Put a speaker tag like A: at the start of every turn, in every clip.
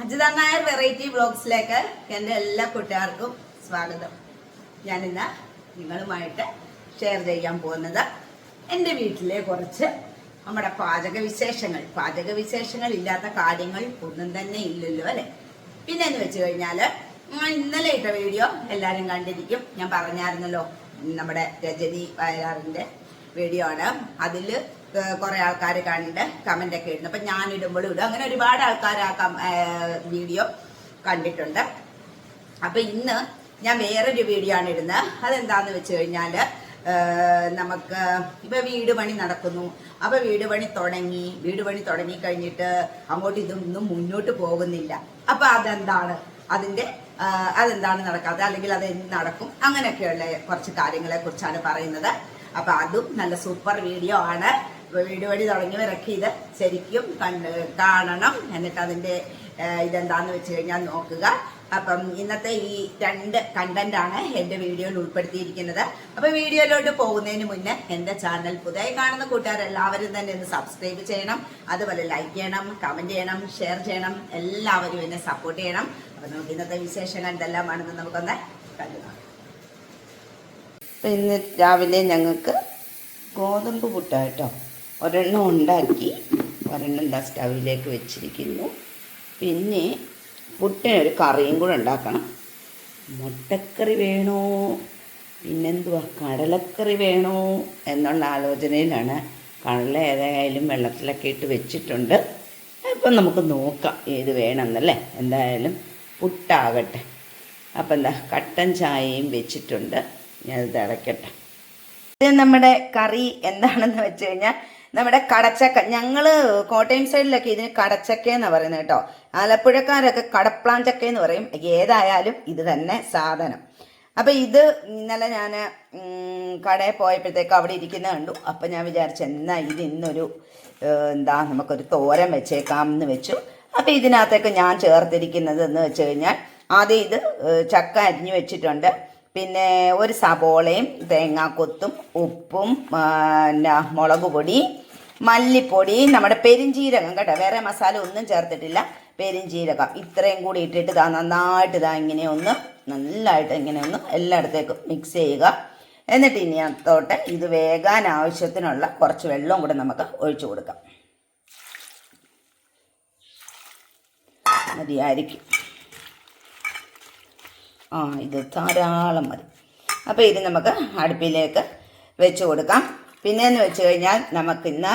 A: Ajitha Nair variety ബ്ലോഗ്സിലേക്ക് എന്റെ എല്ലാ കൂട്ടുകാർക്കും സ്വാഗതം. ഞാനിന്ന് നിങ്ങളുമായിട്ട് ഷെയർ ചെയ്യാൻ പോകുന്നത് എന്റെ വീട്ടിലെ കുറച്ച് നമ്മുടെ പാചക വിശേഷങ്ങൾ. പാചക വിശേഷങ്ങൾ ഇല്ലാത്ത കാര്യങ്ങൾ ഒന്നും തന്നെ ഇല്ലല്ലോ അല്ലെ? പിന്നെ എന്ന് വെച്ച് കഴിഞ്ഞാൽ ഇന്നലെ ഇട്ട വീഡിയോ എല്ലാവരും കണ്ടിരിക്കും. ഞാൻ പറഞ്ഞായിരുന്നല്ലോ നമ്മുടെ രജനി വയലാറിന്റെ വീഡിയോ ആണ്. അതിൽ കുറെ ആൾക്കാർ കണ്ട് കമന്റ് ഒക്കെ ഇടുന്നു. അപ്പൊ ഞാൻ ഇടുമ്പോഴും ഇടും. അങ്ങനെ ഒരുപാട് ആൾക്കാർ ആ വീഡിയോ കണ്ടിട്ടുണ്ട്. അപ്പൊ ഇന്ന് ഞാൻ വേറൊരു വീഡിയോ ആണ് ഇടുന്നത് അതെന്താന്ന് വെച്ച് കഴിഞ്ഞാൽ ഏ, നമുക്ക് ഇപ്പൊ വീട് പണി നടക്കുന്നു. അപ്പൊ വീട് പണി തുടങ്ങി വീട് പണി തുടങ്ങി കഴിഞ്ഞിട്ട് അങ്ങോട്ട് ഇതൊന്നും മുന്നോട്ട് പോകുന്നില്ല. അപ്പൊ അതെന്താണ്? അതിന്റെ ആ, അതെന്താണ് നടക്കാത്തത്? അല്ലെങ്കിൽ അത് എന്ത് നടക്കും? അങ്ങനെയൊക്കെയുള്ള കുറച്ച് കാര്യങ്ങളെ കുറിച്ചാണ് പറയുന്നത്. അപ്പൊ അതും നല്ല സൂപ്പർ വീഡിയോ ആണ്. വീഡിയോ വഴി തുടങ്ങിയവരൊക്കെ ഇത് ശരിക്കും കണ്ട് കാണണം. എന്നിട്ട് അതിന്റെ ആ, ഇതെന്താന്ന് വെച്ച് കഴിഞ്ഞാൽ നോക്കുക. അപ്പം ഇന്നത്തെ ഈ രണ്ട് കണ്ടന്റ് ആണ് എന്റെ വീഡിയോയിൽ ഉൾപ്പെടുത്തിയിരിക്കുന്നത്. അപ്പൊ വീഡിയോയിലോട്ട് പോകുന്നതിന് മുന്നേ എന്റെ ചാനൽ പുതിയ കാണുന്ന കൂട്ടുകാരെല്ലാവരും തന്നെ ഒന്ന് സബ്സ്ക്രൈബ് ചെയ്യണം. അതുപോലെ ലൈക്ക് ചെയ്യണം കമന്റ് ചെയ്യണം ഷെയർ ചെയ്യണം. എല്ലാവരും എന്നെ സപ്പോർട്ട് ചെയ്യണം. അപ്പൊ നമുക്ക് ഇന്നത്തെ വിശേഷങ്ങൾ എന്തെല്ലാമാണെന്ന് നമുക്കൊന്ന് കണ്ടു നോക്കാം ഇന്ന് രാവിലെ ഞങ്ങൾക്ക് ഗോതമ്പ് പുട്ടാട്ടോ ഒരെണ്ണം ഉണ്ടാക്കി ഒരെണ്ണം എന്താ സ്റ്റവിലേക്ക് വെച്ചിരിക്കുന്നു. പിന്നെ പുട്ടിനൊരു കറിയും കൂടെ ഉണ്ടാക്കണം. മുട്ടക്കറി വേണോ? പിന്നെന്തുവാ? കടലക്കറി വേണോ? എന്നുള്ള ആലോചനയിലാണ്. കടല ഏതായാലും വെള്ളത്തിലൊക്കെ ഇട്ട് വെച്ചിട്ടുണ്ട്. അപ്പം നമുക്ക് നോക്കാം ഏത് വേണമെന്നല്ലേ? എന്തായാലും പുട്ടാകട്ടെ. അപ്പം എന്താ കട്ടൻ ചായയും വെച്ചിട്ടുണ്ട്. ഞാനത് അടയ്ക്കട്ടെ. ഇത് നമ്മുടെ കറി എന്താണെന്ന് വെച്ച് കഴിഞ്ഞാൽ നമ്മുടെ കടച്ചക്ക. ഞങ്ങൾ കോട്ടയം സൈഡിലൊക്കെ ഇതിന് കടച്ചക്ക എന്ന് പറയുന്നത് കേട്ടോ. ആലപ്പുഴക്കാരൊക്കെ കടപ്ലാഞ്ചക്ക എന്ന് പറയും. ഏതായാലും ഇത് തന്നെ സാധനം. അപ്പം ഇത് ഇന്നലെ ഞാൻ കടയിൽ പോയപ്പോഴത്തേക്ക് അവിടെ ഇരിക്കുന്നത് കണ്ടു. അപ്പം ഞാൻ വിചാരിച്ചു എന്നാ ഇത് ഇന്നൊരു എന്താ നമുക്കൊരു തോരൻ വെച്ചേക്കാം എന്ന് വെച്ചു. അപ്പം ഇതിനകത്തേക്ക് ഞാൻ ചേർത്തിരിക്കുന്നത് എന്ന് വെച്ച് കഴിഞ്ഞാൽ ആദ്യം ഇത് ചക്ക അരിഞ്ഞു വെച്ചിട്ടുണ്ട്. പിന്നെ ഒരു സബോളയും തേങ്ങാക്കൊത്തും ഉപ്പും പിന്നെ മുളക് പൊടി മല്ലിപ്പൊടി നമ്മുടെ പെരിഞ്ചീരകം കേട്ടോ. വേറെ മസാല ഒന്നും ചേർത്തിട്ടില്ല. പെരിഞ്ചീരകം ഇത്രയും കൂടി ഇട്ടിട്ട് ഇതാ നന്നായിട്ട് ഇതാ ഇങ്ങനെ ഒന്ന് നല്ലതായിട്ട് ഇങ്ങനെ ഒന്ന് എല്ലായിടത്തേക്കും മിക്സ് ചെയ്യുക. എന്നിട്ട് ഇനി അത്തോട്ട് ഇത് വേകാൻ ആവശ്യത്തിനുള്ള കുറച്ച് വെള്ളവും കൂടെ നമുക്ക് ഒഴിച്ചു കൊടുക്കാം. മതിയായിരിക്കും. ആ ഇത് ധാരാളം മതി. അപ്പോൾ ഇത് നമുക്ക് അടുപ്പിലേക്ക് വെച്ച് കൊടുക്കാം. പിന്നെന്ന് വെച്ച് കഴിഞ്ഞാൽ നമുക്കിന്ന്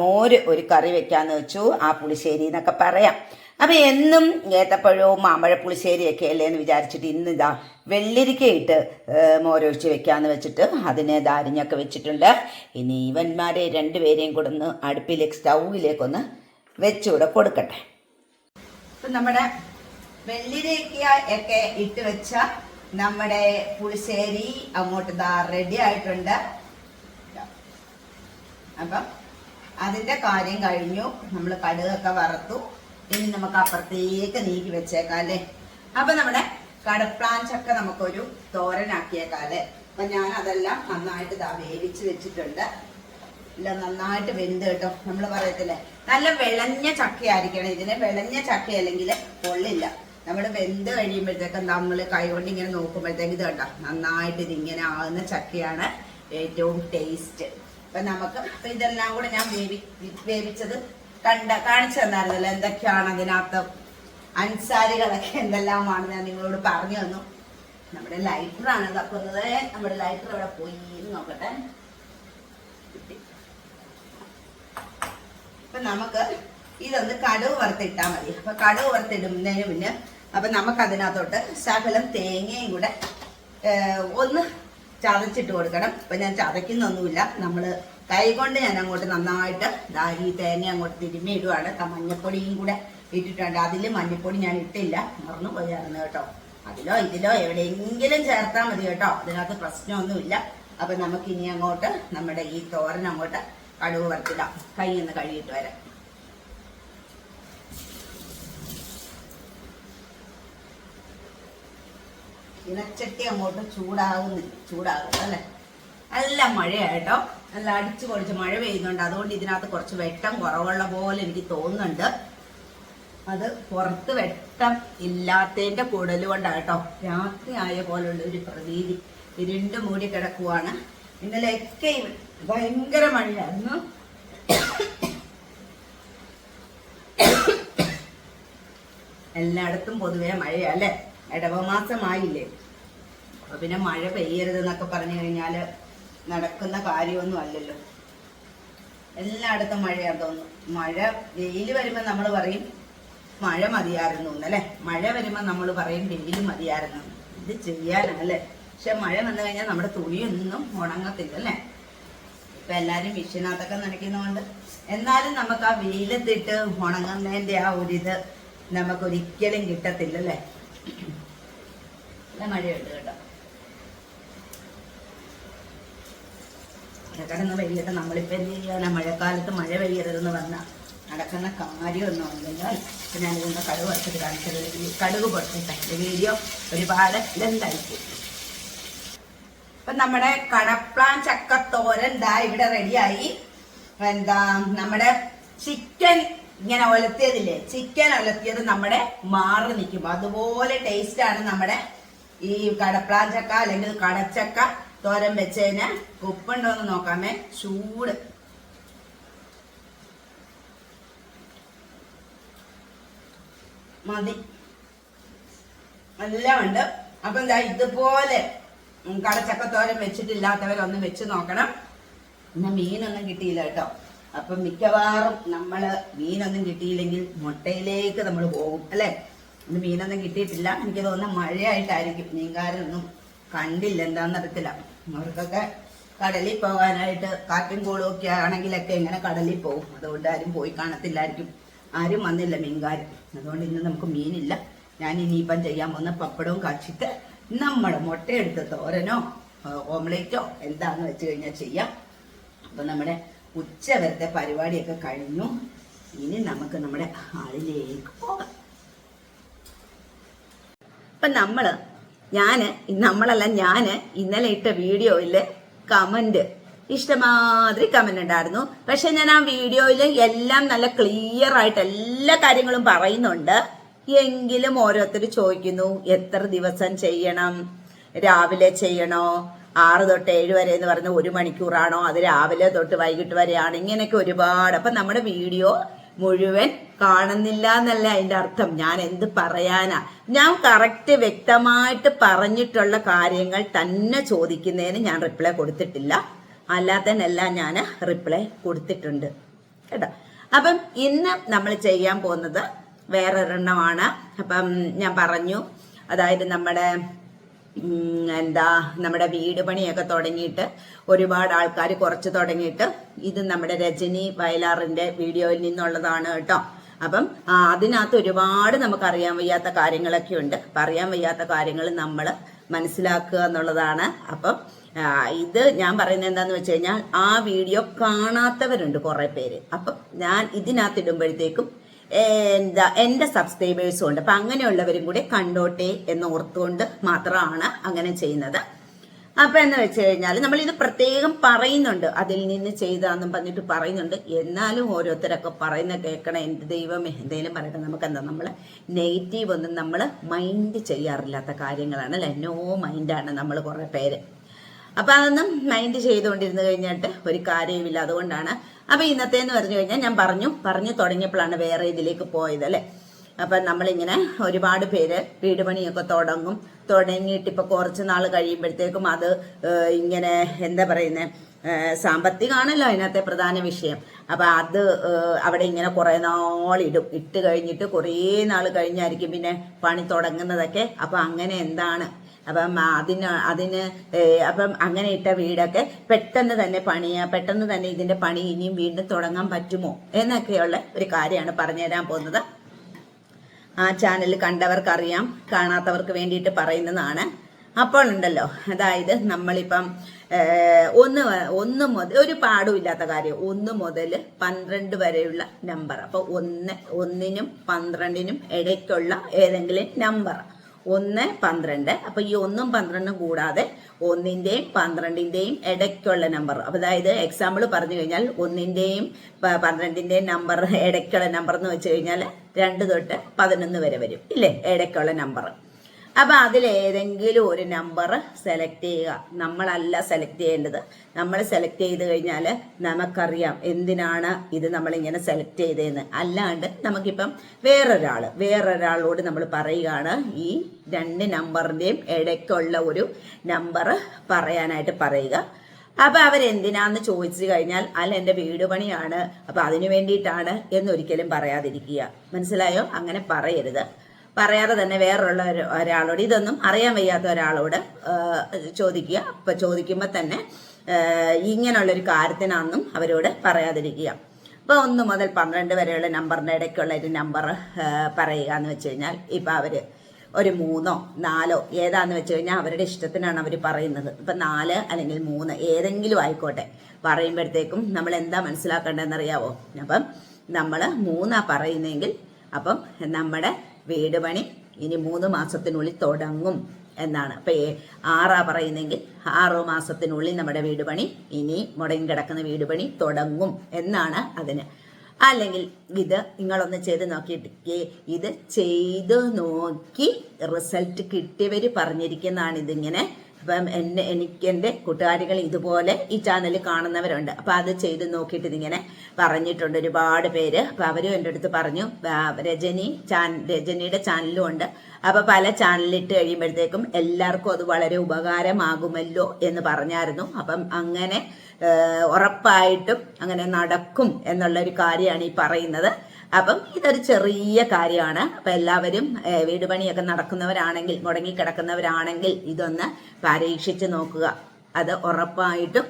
A: മോര് ഒരു കറി വെക്കാന്ന് വെച്ചു ആ പുളിശ്ശേരി എന്നൊക്കെ പറയാം. അപ്പം എന്നും ഏത്തപ്പഴവും മാമ്പഴ പുളിശ്ശേരിയൊക്കെ അല്ലേ എന്ന് വിചാരിച്ചിട്ട് ഇന്ന് ഇതാ വെള്ളരിക്ക ഇട്ട് മോരൊഴിച്ച് വെക്കാന്ന് വെച്ചിട്ട് അതിനെ ധാരിഞ്ഞൊക്കെ വെച്ചിട്ടുണ്ട്. ഇനി ഇവന്മാരെ രണ്ടുപേരെയും കൂടെ ഒന്ന് അടുപ്പിലേക്ക് സ്റ്റൗവിലേക്കൊന്ന് വെച്ചുകൂടെ കൊടുക്കട്ടെ. അപ്പം നമ്മുടെ വെള്ളിരക്ക ഒക്കെ ഇട്ട് വെച്ച നമ്മുടെ പുളിശ്ശേരി അങ്ങോട്ട് ദാ റെഡി ആയിട്ടുണ്ട്. അപ്പം അതിന്റെ കാര്യം കഴിഞ്ഞു. നമ്മൾ കടുകൊക്കെ വറുത്തു. ഇനി നമുക്ക് അപ്പുറത്തേക്ക് നീക്കി വെച്ചേക്കാം അല്ലേ? അപ്പൊ നമ്മുടെ കടപ്ലാഞ്ചൊക്കെ ചക്ക നമുക്കൊരു തോരനാക്കിയേക്കാം അല്ലേ അപ്പൊ ഞാൻ അതെല്ലാം നന്നായിട്ട് ദാ വേവിച്ച് വെച്ചിട്ടുണ്ട്. ഇല്ല നന്നായിട്ട് വെന്ത് കേട്ടോ. നമ്മൾ പറയത്തില്ലേ? നല്ല വിളഞ്ഞ ചക്കയായിരിക്കണം. ഇതിന് വിളഞ്ഞ ചക്ക അല്ലെങ്കിൽ പൊള്ളില്ല നമ്മൾ വെന്ത് കഴിയുമ്പോഴത്തേക്ക് നമ്മൾ കൈകൊണ്ട് ഇങ്ങനെ നോക്കുമ്പോഴത്തേക്ക് ഇത് കണ്ടോ? നന്നായിട്ട് ഇതിങ്ങനെ ആകുന്ന ചക്കയാണ് ഏറ്റവും ടേസ്റ്റ് അപ്പൊ നമുക്ക് അപ്പൊ ഇതെല്ലാം കൂടെ ഞാൻ വേവി വേവിച്ചത് കണ്ട കാണിച്ചു തന്നായിരുന്നല്ലോ എന്തൊക്കെയാണ് അതിനകത്ത്. അൻസാരികളൊക്കെ എന്തെല്ലാമാണ് ഞാൻ നിങ്ങളോട് പറഞ്ഞു തന്നു. നമ്മുടെ ലൈറ്ററാണ് തക്കുന്നത് നമ്മുടെ ലൈറ്റർ ഇവിടെ പോയി എന്ന് നോക്കട്ടെ. ഇപ്പൊ നമുക്ക് ഇതൊന്ന് കടുവ് വറുത്തിട്ടാ മതി. അപ്പൊ കടുവ് വറുത്തിടുന്നതിന് മുന്നേ അപ്പൊ നമുക്ക് അതിനകത്തോട്ട് ശകലം തേങ്ങയും കൂടെ ഒന്ന് ചതച്ചിട്ട് കൊടുക്കണം. ഇപ്പൊ ഞാൻ ചതയ്ക്കുന്നൊന്നുമില്ല. നമ്മൾ കൈ കൊണ്ട് ഞാൻ അങ്ങോട്ട് നന്നായിട്ട് ഈ തേങ്ങ അങ്ങോട്ട് തിരുമ്മി ഇടുവാണ് ദാ മഞ്ഞപ്പൊടിയും കൂടെ ഇട്ടിട്ടുണ്ട്. അതിൽ മഞ്ഞപ്പൊടി ഞാൻ ഇട്ടില്ല. മറന്നു പോയായിരുന്നു കേട്ടോ. അതിലോ ഇതിലോ എവിടെയെങ്കിലും ചേർത്താൽ മതി കേട്ടോ. അതിനകത്ത് പ്രശ്നമൊന്നുമില്ല. അപ്പൊ നമുക്ക് ഇനി അങ്ങോട്ട് നമ്മുടെ ഈ തോരൻ അങ്ങോട്ട് കടുവ് വറുത്തിടാം. കൈ ഒന്ന് കഴുകിയിട്ട് വരാം. ഇനച്ചട്ടി അങ്ങോട്ട് ചൂടാകുന്നില്ല ചൂടാകും അല്ലേ? നല്ല മഴയാട്ടോ നല്ല അടിച്ചു പൊളിച്ച് മഴ പെയ്യുന്നുണ്ട്. അതുകൊണ്ട് ഇതിനകത്ത് കുറച്ച് വെട്ടം കുറവുള്ള പോലെ എനിക്ക് തോന്നുന്നുണ്ട്. അത് പുറത്ത് വെട്ടം ഇല്ലാത്തതിന്റെ കൂടുതൽ കൊണ്ടാട്ടോ രാത്രി ആയ പോലുള്ള ഒരു പ്രതീതി. ഇരുണ്ട് മൂടി കിടക്കുവാണ്. ഇന്നലെയൊക്കെ ഭയങ്കര മഴയായിരുന്നു. എല്ലായിടത്തും പൊതുവേ മഴയല്ലേ ഇടവമാസമായില്ലേ അപ്പൊ പിന്നെ മഴ പെയ്യരുതെന്നൊക്കെ പറഞ്ഞു കഴിഞ്ഞാൽ നടക്കുന്ന കാര്യമൊന്നും അല്ലല്ലോ. എല്ലായിടത്തും മഴയാണ് തോന്നുന്നു. മഴ വെയിൽ വരുമ്പോൾ നമ്മൾ പറയും മഴ മതിയായിരുന്നു അല്ലേ മഴ വരുമ്പോൾ നമ്മൾ പറയും വെയിൽ മതിയായിരുന്നു ഇത് ചെയ്യാനല്ലേ? പക്ഷെ മഴ വന്നു കഴിഞ്ഞാൽ നമ്മുടെ തുണിയൊന്നും ഉണങ്ങത്തില്ല അല്ലേ ഇപ്പൊ എല്ലാരും മിഷീനകത്തൊക്കെ നനയ്ക്കുന്നതുകൊണ്ട് എന്നാലും നമുക്ക് ആ വെയിലത്തിട്ട് ഉണങ്ങുന്നതിന്റെ ആ ഒരിത് നമുക്ക് ഒരിക്കലും കിട്ടത്തില്ല അല്ലേ മഴയുണ്ട് കേട്ടോ. കിടന്ന് പെയ്യട്ടെ നമ്മളിപ്പോൾ എന്ത് ചെയ്യാനാ മഴക്കാലത്ത് മഴ പെയ്യരുതെന്ന് പറഞ്ഞാൽ നടക്കുന്ന കാര്യമൊന്നും അല്ലല്ലോ ഞാൻ ഞാനിതൊന്ന് കടുക് വറുത്തിട്ട് കാണിച്ചത്. കടുവ് പൊട്ടിട്ടെ വീഡിയോ ഒരുപാട് ഇതെന്തായിരിക്കും ഇപ്പം നമ്മുടെ കടപ്ലാൻ ചക്കത്തോരൻ ദാ ഇവിടെ റെഡിയായി എന്താ? നമ്മുടെ ചിക്കൻ ഇങ്ങനെ ഒലത്തിയതില്ലേ ചിക്കൻ ഒലത്തിയത് നമ്മുടെ മാറി നിൽക്കും. അതുപോലെ ടേസ്റ്റ് ആണ് നമ്മുടെ ഈ കടപ്ലാൻ ചക്ക അല്ലെങ്കിൽ കടച്ചക്ക തോരൻ വെച്ചതിന് ഉപ്പുണ്ടോ എന്ന് നോക്കാമേ. ചൂട്. മതി. എല്ലാം ഉണ്ട്. അപ്പൊ എന്താ ഇതുപോലെ കടച്ചക്ക കടച്ചക്കത്തോരൻ വെച്ചിട്ടില്ലാത്തവരൊന്ന് വെച്ച് നോക്കണം. ഇന്ന് മീനൊന്നും കിട്ടിയില്ല കേട്ടോ. അപ്പൊ മിക്കവാറും നമ്മൾ മീനൊന്നും കിട്ടിയില്ലെങ്കിൽ മുട്ടയിലേക്ക് നമ്മൾ പോകും അല്ലെ? ഇന്ന് മീനൊന്നും കിട്ടിയിട്ടില്ല. എനിക്ക് തോന്നുന്നു മഴയായിട്ടായിരിക്കും. മീൻകാരനൊന്നും കണ്ടില്ല. എന്താണെന്ന് അറിയത്തില്ല. അവർക്കൊക്കെ കടലിൽ പോകാനായിട്ട് കാറ്റും കൂളും ഒക്കെ ആണെങ്കിലൊക്കെ ഇങ്ങനെ കടലിൽ പോകും. അതുകൊണ്ട് ആരും പോയി കാണത്തില്ലായിരിക്കും. ആരും വന്നില്ല മീൻകാരൻ. അതുകൊണ്ട് ഇന്ന് നമുക്ക് മീനില്ല. ഞാൻ ഇനിയിപ്പം ചെയ്യാൻ പോകുന്ന പപ്പടവും കാച്ചിട്ട് നമ്മുടെ മുട്ടയെടുത്ത് തോരനോ ഓംലേറ്റോ എന്താന്ന് വെച്ച് കഴിഞ്ഞാൽ ചെയ്യാം. അപ്പൊ നമ്മുടെ ഉച്ച വരത്തെ പരിപാടിയൊക്കെ കഴിഞ്ഞു. ഇനി നമുക്ക് നമ്മുടെ ആളിലേക്ക് പോകാം. അപ്പൊ നമ്മൾ ഞാൻ നമ്മളല്ല ഞാൻ ഇന്നലെ ഇട്ട വീഡിയോയിൽ കമന്റ് ഇഷ്ടമാതിരി കമന്റ് ഉണ്ടായിരുന്നു. പക്ഷെ ഞാൻ ആ വീഡിയോയിൽ എല്ലാം നല്ല ക്ലിയർ ആയിട്ട് എല്ലാ കാര്യങ്ങളും പറയുന്നുണ്ട്. എങ്കിലും ഓരോരുത്തർ ചോദിക്കുന്നു എത്ര ദിവസം ചെയ്യണം? രാവിലെ ചെയ്യണോ? ആറ് തൊട്ട് ഏഴ് വരെ എന്ന് പറഞ്ഞ ഒരു മണിക്കൂറാണോ? അത് രാവിലെ തൊട്ട് വൈകിട്ട് വരെയാണ്. ഇങ്ങനെയൊക്കെ ഒരുപാട്. അപ്പൊ നമ്മുടെ വീഡിയോ മുഴുവൻ കാണുന്നില്ല എന്നല്ല അതിന്റെ അർത്ഥം. ഞാൻ എന്ത് പറയാനാ? ഞാൻ കറക്റ്റ് വ്യക്തമായിട്ട് പറഞ്ഞിട്ടുള്ള കാര്യങ്ങൾ തന്നെ ചോദിക്കുന്നതിന് ഞാൻ റിപ്ലൈ കൊടുത്തിട്ടില്ല. അല്ലാത്തതിനെല്ലാം ഞാൻ റിപ്ലൈ കൊടുത്തിട്ടുണ്ട്. കേട്ടോ? അപ്പം ഇന്ന് നമ്മൾ ചെയ്യാൻ പോകുന്നത് വേറൊരെണ്ണമാണ്. അപ്പം ഞാൻ പറഞ്ഞു അതായത് നമ്മുടെ എന്താ നമ്മുടെ വീട് പണിയൊക്കെ തുടങ്ങിയിട്ട് ഒരുപാട് ആൾക്കാർ കുറച്ച് തുടങ്ങിയിട്ട് ഇത് നമ്മുടെ രജനി വയലാറിന്റെ വീഡിയോയിൽ നിന്നുള്ളതാണ് കേട്ടോ. അപ്പം അതിനകത്ത് ഒരുപാട് നമുക്ക് അറിയാൻ വയ്യാത്ത കാര്യങ്ങളൊക്കെ ഉണ്ട്. പറയാൻ വയ്യാത്ത കാര്യങ്ങൾ നമ്മൾ മനസ്സിലാക്കുക എന്നുള്ളതാണ്. അപ്പം ഇത് ഞാൻ പറയുന്നത് എന്താന്ന് വെച്ച് കഴിഞ്ഞാൽ ആ വീഡിയോ കാണാത്തവരുണ്ട് കുറെ പേര്. അപ്പം ഞാൻ ഇതിനകത്ത് ഇടുമ്പോഴത്തേക്കും എന്താ എന്റെ സബ്സ്ക്രൈബേഴ്സും ഉണ്ട്. അപ്പം അങ്ങനെയുള്ളവരും കൂടി കണ്ടോട്ടെ എന്ന് ഓർത്തുകൊണ്ട് മാത്രമാണ് അങ്ങനെ ചെയ്യുന്നത്. അപ്പം എന്ന് വെച്ച് കഴിഞ്ഞാൽ നമ്മൾ ഇത് പ്രത്യേകം പറയുന്നുണ്ട്. അതിൽ നിന്ന് ചെയ്താന്നും പറഞ്ഞിട്ട് പറയുന്നുണ്ട്. എന്നാലും ഓരോരുത്തരൊക്കെ പറയുന്ന കേൾക്കണം എന്ത് ദൈവം എന്തെങ്കിലും പറയട്ടെ നമുക്ക് എന്താ നമ്മൾ നെഗറ്റീവ് ഒന്നും നമ്മൾ മൈൻഡ് ചെയ്യാറില്ലാത്ത കാര്യങ്ങളാണ് അല്ലെ? നോ മൈൻഡാണ് നമ്മൾ കുറേ പേര്. അപ്പൊ അതൊന്നും മൈൻഡ് ചെയ്തുകൊണ്ടിരുന്നു കഴിഞ്ഞിട്ട് ഒരു കാര്യവുമില്ല. അതുകൊണ്ടാണ് അപ്പൊ ഇന്നത്തെ എന്ന് പറഞ്ഞു കഴിഞ്ഞാൽ ഞാൻ പറഞ്ഞു പറഞ്ഞു തുടങ്ങിയപ്പോഴാണ് വേറെ ഇതിലേക്ക് പോയത് അല്ലെ? അപ്പൊ നമ്മളിങ്ങനെ ഒരുപാട് പേര് വീട് പണിയൊക്കെ തുടങ്ങും. തുടങ്ങിയിട്ട് ഇപ്പൊ കുറച്ച് നാൾ കഴിയുമ്പോഴത്തേക്കും അത് ഇങ്ങനെ എന്താ പറയുന്നത് സാമ്പത്തികമാണല്ലോ അതിനകത്തെ പ്രധാന വിഷയം. അപ്പൊ അത് അവിടെ ഇങ്ങനെ കുറെ നാളിടും ഇട്ട് കഴിഞ്ഞിട്ട് കുറേ നാൾ കഴിഞ്ഞായിരിക്കും പിന്നെ പണി തുടങ്ങുന്നതൊക്കെ. അപ്പൊ അങ്ങനെ എന്താണ് അപ്പം അതിന് അതിന് അപ്പം അങ്ങനെ ഇട്ട വീടൊക്കെ പെട്ടെന്ന് തന്നെ പണിയാ പെട്ടെന്ന് തന്നെ ഇതിന്റെ പണി ഇനിയും വീണ്ടും തുടങ്ങാൻ പറ്റുമോ എന്നൊക്കെയുള്ള ഒരു കാര്യമാണ് പറഞ്ഞുതരാൻ പോകുന്നത്. ആ ചാനൽ കണ്ടവർക്കറിയാം കാണാത്തവർക്ക് വേണ്ടിയിട്ട് പറയുന്നതാണ്. അപ്പോൾ ഉണ്ടല്ലോ അതായത് നമ്മളിപ്പം ഒന്ന് ഒന്ന് മുതൽ ഒരു പാടുമില്ലാത്ത കാര്യം ഒന്ന് മുതൽ പന്ത്രണ്ട് വരെയുള്ള നമ്പർ അപ്പോൾ ഒന്ന് ഒന്നിനും പന്ത്രണ്ടിനും ഇടയ്ക്കുള്ള ഏതെങ്കിലും നമ്പർ ഒന്ന് പന്ത്രണ്ട്. അപ്പൊ ഈ ഒന്നും പന്ത്രണ്ടും കൂടാതെ ഒന്നിന്റെയും പന്ത്രണ്ടിന്റെയും ഇടയ്ക്കുള്ള നമ്പർ അതായത് എക്സാമ്പിൾ പറഞ്ഞു കഴിഞ്ഞാൽ ഒന്നിന്റെയും പന്ത്രണ്ടിന്റെയും നമ്പർ ഇടയ്ക്കുള്ള നമ്പർ എന്ന് വെച്ച് കഴിഞ്ഞാൽ രണ്ട് തൊട്ട് പതിനൊന്ന് വരെ വരും. ഇല്ലേ? ഇടയ്ക്കുള്ള നമ്പർ അപ്പൊ അതിലേതെങ്കിലും ഒരു നമ്പർ സെലക്ട് ചെയ്യുക. നമ്മളല്ല സെലക്ട് ചെയ്യേണ്ടത്. നമ്മൾ സെലക്ട് ചെയ്ത് കഴിഞ്ഞാൽ നമുക്കറിയാം എന്തിനാണ് ഇത് നമ്മളിങ്ങനെ സെലക്ട് ചെയ്തതെന്ന് അല്ലാണ്ട് നമുക്കിപ്പം വേറൊരാൾ വേറൊരാളോട് നമ്മൾ പറയുകയാണ് ഈ രണ്ട് നമ്പറിന്റെയും ഇടയ്ക്കുള്ള ഒരു നമ്പർ പറയാനായിട്ട് പറയുക. അപ്പൊ അവരെന്തിനാന്ന് ചോദിച്ചു കഴിഞ്ഞാൽ അല്ല എന്റെ വീട് പണിയാണ് അപ്പൊ അതിനു വേണ്ടിയിട്ടാണ് എന്നൊരിക്കലും പറയാതിരിക്കുക. മനസ്സിലായോ? അങ്ങനെ പറയരുത്. പറയാതെ തന്നെ വേറുള്ള ഒരാളോട് ഇതൊന്നും അറിയാൻ വയ്യാത്ത ഒരാളോട് ചോദിക്കുക. അപ്പൊ ചോദിക്കുമ്പോൾ തന്നെ ഇങ്ങനെയുള്ള ഇങ്ങനെയുള്ളൊരു കാര്യത്തിനാന്നും അവരോട് പറയാതിരിക്കുക. ഇപ്പൊ ഒന്ന് മുതൽ പന്ത്രണ്ട് വരെയുള്ള നമ്പറിന്റെ ഇടയ്ക്കുള്ള ഒരു നമ്പർ പറയുക എന്ന് വെച്ച് കഴിഞ്ഞാൽ ഇപ്പൊ അവർ ഒരു മൂന്നോ നാലോ ഏതാന്ന് വെച്ച് കഴിഞ്ഞാൽ അവരുടെ ഇഷ്ടത്തിനാണ് അവർ പറയുന്നത്. ഇപ്പം നാല് അല്ലെങ്കിൽ മൂന്ന് ഏതെങ്കിലും ആയിക്കോട്ടെ. പറയുമ്പോഴത്തേക്കും നമ്മൾ എന്താ മനസ്സിലാക്കേണ്ടതെന്നറിയാവോ? അപ്പം നമ്മൾ മൂന്നാ പറയുന്നെങ്കിൽ അപ്പം നമ്മുടെ വീട് പണി ഇനി മൂന്ന് മാസത്തിനുള്ളിൽ തുടങ്ങും എന്നാണ്. അപ്പം ആറാ പറയുന്നെങ്കിൽ ആറു മാസത്തിനുള്ളിൽ നമ്മുടെ വീട് പണി ഇനി മുടങ്ങി കിടക്കുന്ന വീട് പണി തുടങ്ങും എന്നാണ് അതിന്. അല്ലെങ്കിൽ ഇത് നിങ്ങളൊന്ന് ചെയ്ത് നോക്കിയിട്ട് ഇത് ചെയ്ത് നോക്കി റിസൾട്ട് കിട്ടിയവർ പറഞ്ഞിരിക്കുന്നതാണ് ഇതിങ്ങനെ അപ്പം എന്നെ എനിക്ക് എന്റെ കൂട്ടുകാരികൾ ഇതുപോലെ ഈ ചാനൽ കാണുന്നവരുണ്ട്. അപ്പം അത് ചെയ്ത് നോക്കിയിട്ട് ഇതിങ്ങനെ പറഞ്ഞിട്ടുണ്ട് ഒരുപാട് പേര്. അപ്പം അവരും എന്റെ അടുത്ത് പറഞ്ഞു രജനി ചാൻ രജനിയുടെ ചാനലും ഉണ്ട്. അപ്പം പല ചാനലിട്ട് കഴിയുമ്പോഴത്തേക്കും എല്ലാവർക്കും അത് വളരെ ഉപകാരമാകുമല്ലോ എന്ന് പറഞ്ഞായിരുന്നു. അപ്പം അങ്ങനെ ഉറപ്പായിട്ടും അങ്ങനെ നടക്കും എന്നുള്ള ഒരു കാര്യമാണ് ഈ പറയുന്നത്. അപ്പം ഇതൊരു ചെറിയ കാര്യമാണ്. അപ്പം എല്ലാവരും വീട് പണിയൊക്കെ നടക്കുന്നവരാണെങ്കിൽ മുടങ്ങിക്കിടക്കുന്നവരാണെങ്കിൽ ഇതൊന്ന് പരീക്ഷിച്ച് നോക്കുക. അത് ഉറപ്പായിട്ടും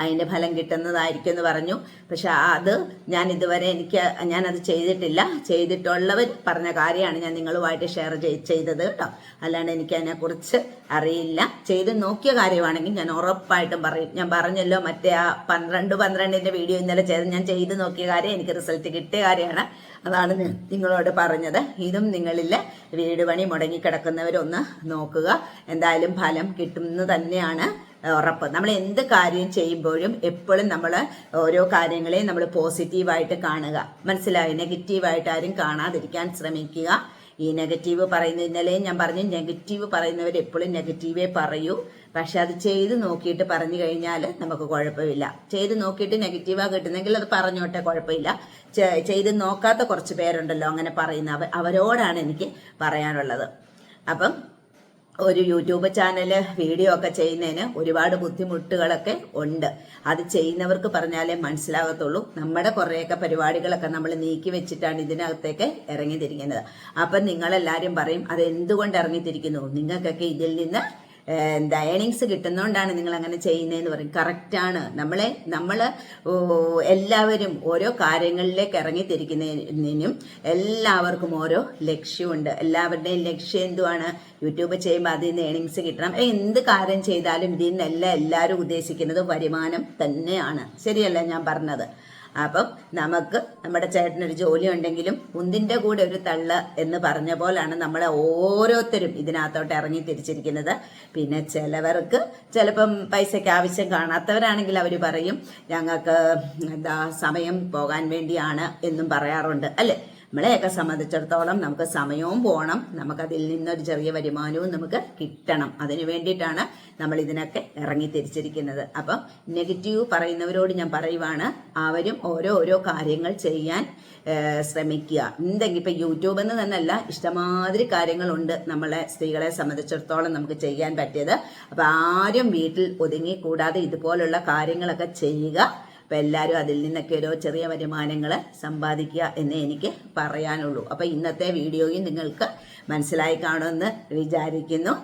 A: അതിന്റെ ഫലം കിട്ടുന്നതായിരിക്കും എന്ന് പറഞ്ഞു. പക്ഷെ അത് ഞാൻ ഇതുവരെ എനിക്ക് ഞാനത് ചെയ്തിട്ടില്ല. ചെയ്തിട്ടുള്ളവർ പറഞ്ഞ കാര്യമാണ് ഞാൻ നിങ്ങളുമായിട്ട് ഷെയർ ചെയ്തത് കേട്ടോ. അല്ലാണ്ട് എനിക്ക് അതിനെക്കുറിച്ച് അറിയില്ല. ചെയ്ത് നോക്കിയ കാര്യമാണെങ്കിൽ ഞാൻ ഉറപ്പായിട്ടും പറയും. ഞാൻ പറഞ്ഞല്ലോ മറ്റേ ആ പന്ത്രണ്ട് പന്ത്രണ്ടിന്റെ വീഡിയോ ഇന്നലെ ചെയ്ത് ഞാൻ ചെയ്ത് നോക്കിയ കാര്യം എനിക്ക് റിസൾട്ട് കിട്ടിയ കാര്യമാണ്. അതാണ് നിങ്ങളോട് പറഞ്ഞത്. ഇതും നിങ്ങളിൽ വീട് പണി മുടങ്ങിക്കിടക്കുന്നവരൊന്ന് നോക്കുക. എന്തായാലും ഫലം കിട്ടുമെന്ന് തന്നെയാണ്. ഉറപ്പ്. നമ്മൾ എന്ത് കാര്യം ചെയ്യുമ്പോഴും എപ്പോഴും നമ്മൾ ഓരോ കാര്യങ്ങളെയും നമ്മൾ പോസിറ്റീവായിട്ട് കാണുക. മനസ്സിലായി? നെഗറ്റീവായിട്ട് ആരും കാണാതിരിക്കാൻ ശ്രമിക്കുക. ഈ നെഗറ്റീവ് പറയുന്ന ഇന്നലെയും ഞാൻ പറഞ്ഞു നെഗറ്റീവ് പറയുന്നവർ എപ്പോഴും നെഗറ്റീവേ പറയൂ. പക്ഷെ അത് ചെയ്ത് നോക്കിയിട്ട് പറഞ്ഞു കഴിഞ്ഞാൽ നമുക്ക് കുഴപ്പമില്ല. ചെയ്ത് നോക്കിയിട്ട് നെഗറ്റീവാ കിട്ടുന്നെങ്കിൽ അത് പറഞ്ഞോട്ടെ കുഴപ്പമില്ല. ചെയ്ത് നോക്കാത്ത കുറച്ച് പേരുണ്ടല്ലോ അങ്ങനെ പറയുന്ന അവരോടാണ് എനിക്ക് പറയാനുള്ളത്. അപ്പം ഒരു യൂട്യൂബ് ചാനൽ വീഡിയോ ഒക്കെ ചെയ്യുന്നതിന് ഒരുപാട് ബുദ്ധിമുട്ടുകളൊക്കെ ഉണ്ട്. അത് ചെയ്യുന്നവർക്ക് പറഞ്ഞാലേ മനസ്സിലാകത്തുള്ളൂ നമ്മുടെ കുറേയൊക്കെ പരിപാടികളൊക്കെ നമ്മൾ നീക്കി വെച്ചിട്ടാണ് ഇതിനകത്തേക്ക് ഇറങ്ങിത്തിരിക്കുന്നത്. അപ്പം നിങ്ങളെല്ലാവരും പറയും അത് എന്തുകൊണ്ട് ഇറങ്ങിത്തിരിക്കുന്നു? നിങ്ങൾക്കൊക്കെ ഇതിൽ നിന്ന് എന്താ ഏണിങ്സ് കിട്ടുന്നതുകൊണ്ടാണ് നിങ്ങൾ അങ്ങനെ ചെയ്യുന്നതെന്ന് പറയും കറക്റ്റാണ് നമ്മളെ നമ്മൾ എല്ലാവരും ഓരോ കാര്യങ്ങളിലേക്ക് ഇറങ്ങിത്തിരിക്കുന്നതിനും എല്ലാവർക്കും ഓരോ ലക്ഷ്യമുണ്ട്. എല്ലാവരുടെയും ലക്ഷ്യം എന്തുവാണ്? യൂട്യൂബ് ചെയ്യുമ്പോൾ അതിൽ നിന്ന് ഏണിങ്സ് കിട്ടണം. എന്ത് കാര്യം ചെയ്താലും ഇതിൽ നിന്നല്ല എല്ലാവരും ഉദ്ദേശിക്കുന്നത് വരുമാനം തന്നെയാണ്. ശരിയല്ല ഞാൻ പറഞ്ഞത്? അപ്പം നമുക്ക് നമ്മുടെ ചേട്ടനൊരു ജോലി ഉണ്ടെങ്കിലും ഉന്തിന്റെ കൂടെ ഒരു തള്ള എന്ന് പറഞ്ഞ പോലാണ് നമ്മളെ ഓരോരുത്തരും ഇതിനകത്തോട്ട് ഇറങ്ങി തിരിച്ചിരിക്കുന്നത്. പിന്നെ ചിലവർക്ക് ചിലപ്പം പൈസയ്ക്ക് ആവശ്യം കാണാത്തവരാണെങ്കിൽ അവർ പറയും ഞങ്ങൾക്ക് എന്താ സമയം പോകാൻ വേണ്ടിയാണ് എന്നും പറയാറുണ്ട്. അല്ലേ? നമ്മളെയൊക്കെ സംബന്ധിച്ചിടത്തോളം നമുക്ക് സമയവും പോകണം നമുക്കതിൽ നിന്നൊരു ചെറിയ വരുമാനവും നമുക്ക് കിട്ടണം. അതിനു വേണ്ടിയിട്ടാണ് നമ്മൾ ഇതിനൊക്കെ ഇറങ്ങി തിരിച്ചിരിക്കുന്നത്. അപ്പം നെഗറ്റീവ് പറയുന്നവരോട് ഞാൻ പറയുവാണ് അവരും ഓരോ ഓരോ കാര്യങ്ങൾ ചെയ്യാൻ ശ്രമിക്കുക. എന്തെങ്കിലും ഇപ്പം യൂട്യൂബ് എന്ന് തന്നെയല്ല ഇഷ്ടമാതിരി കാര്യങ്ങളുണ്ട് നമ്മളെ സ്ത്രീകളെ സംബന്ധിച്ചിടത്തോളം നമുക്ക് ചെയ്യാൻ പറ്റിയത്. അപ്പം ആരും വീട്ടിൽ ഒതുങ്ങി കൂടാതെ ഇതുപോലുള്ള കാര്യങ്ങളൊക്കെ ചെയ്യുക. അപ്പം എല്ലാവരും അതിൽ നിന്നൊക്കെ ഓരോ ചെറിയ വരുമാനങ്ങൾ സമ്പാദിക്കുക എന്നേ എനിക്ക് പറയാനുള്ളൂ. അപ്പം ഇന്നത്തെ വീഡിയോയും നിങ്ങൾക്ക് മനസ്സിലായി കാണുമെന്ന് വിചാരിക്കുന്നു.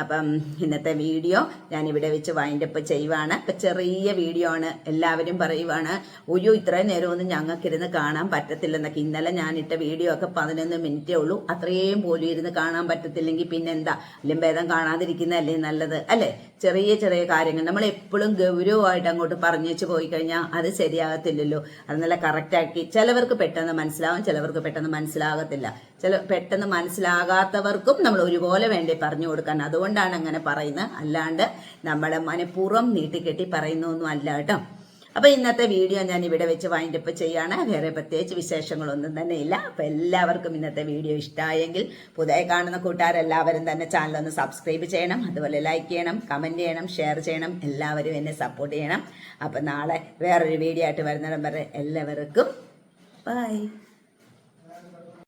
A: അപ്പം ഇന്നത്തെ വീഡിയോ ഞാനിവിടെ വെച്ച് വൈൻഡപ്പ് ചെയ്യുവാണ്. ചെറിയ വീഡിയോ ആണ്. എല്ലാവരും പറയുവാണ് ഒയ്യോ ഇത്രയും നേരമൊന്നും ഞങ്ങൾക്കിരുന്ന് കാണാൻ പറ്റത്തില്ലെന്നൊക്കെ. ഇന്നലെ ഞാനിട്ട വീഡിയോ ഒക്കെ പതിനൊന്ന് മിനിറ്റേ ഉള്ളൂ. അത്രയും പോലും ഇരുന്ന് കാണാൻ പറ്റത്തില്ലെങ്കിൽ പിന്നെന്താ? അല്ലെങ്കിൽ ഭേദം കാണാതിരിക്കുന്നതല്ലേ നല്ലത് അല്ലേ? ചെറിയ ചെറിയ കാര്യങ്ങൾ. നമ്മൾ എപ്പോഴും ഗൗരവമായിട്ട് അങ്ങോട്ട് പറഞ്ഞേച്ച് പോയി കഴിഞ്ഞാൽ അത് ശരിയാകത്തില്ലല്ലോ. അത് നല്ല കറക്റ്റാക്കി ചിലവർക്ക് പെട്ടെന്ന് മനസ്സിലാവും ചിലവർക്ക് പെട്ടെന്ന് മനസ്സിലാകത്തില്ല.
B: ചില പെട്ടെന്ന് മനസ്സിലാകാത്തവർക്കും നമ്മൾ ഒരുപോലെ വേണ്ടി പറഞ്ഞു കൊടുക്കാൻ. അതുകൊണ്ടാണ് അങ്ങനെ പറയുന്നത്. അല്ലാണ്ട് നമ്മളെ മനഃപൂർവം നീട്ടിക്കെട്ടി പറയുന്നൊന്നും അല്ല കേട്ടോ. അപ്പൊ ഇന്നത്തെ വീഡിയോ ഞാൻ ഇവിടെ വെച്ച് വൈൻഡപ്പ് ചെയ്യാണ്. വേറെ പ്രത്യേകിച്ച് വിശേഷങ്ങളൊന്നും തന്നെ ഇല്ല. അപ്പൊ എല്ലാവർക്കും ഇന്നത്തെ വീഡിയോ ഇഷ്ടമായെങ്കിൽ പുതിയ കാണുന്ന കൂട്ടുകാരെല്ലാവരും തന്നെ ചാനൽ ഒന്ന് സബ്സ്ക്രൈബ് ചെയ്യണം. അതുപോലെ ലൈക്ക് ചെയ്യണം കമന്റ് ചെയ്യണം ഷെയർ ചെയ്യണം. എല്ലാവരും എന്നെ സപ്പോർട്ട് ചെയ്യണം. അപ്പൊ നാളെ വേറൊരു വീഡിയോ ആയിട്ട് വരുന്നിടം വരെ എല്ലാവർക്കും ബൈ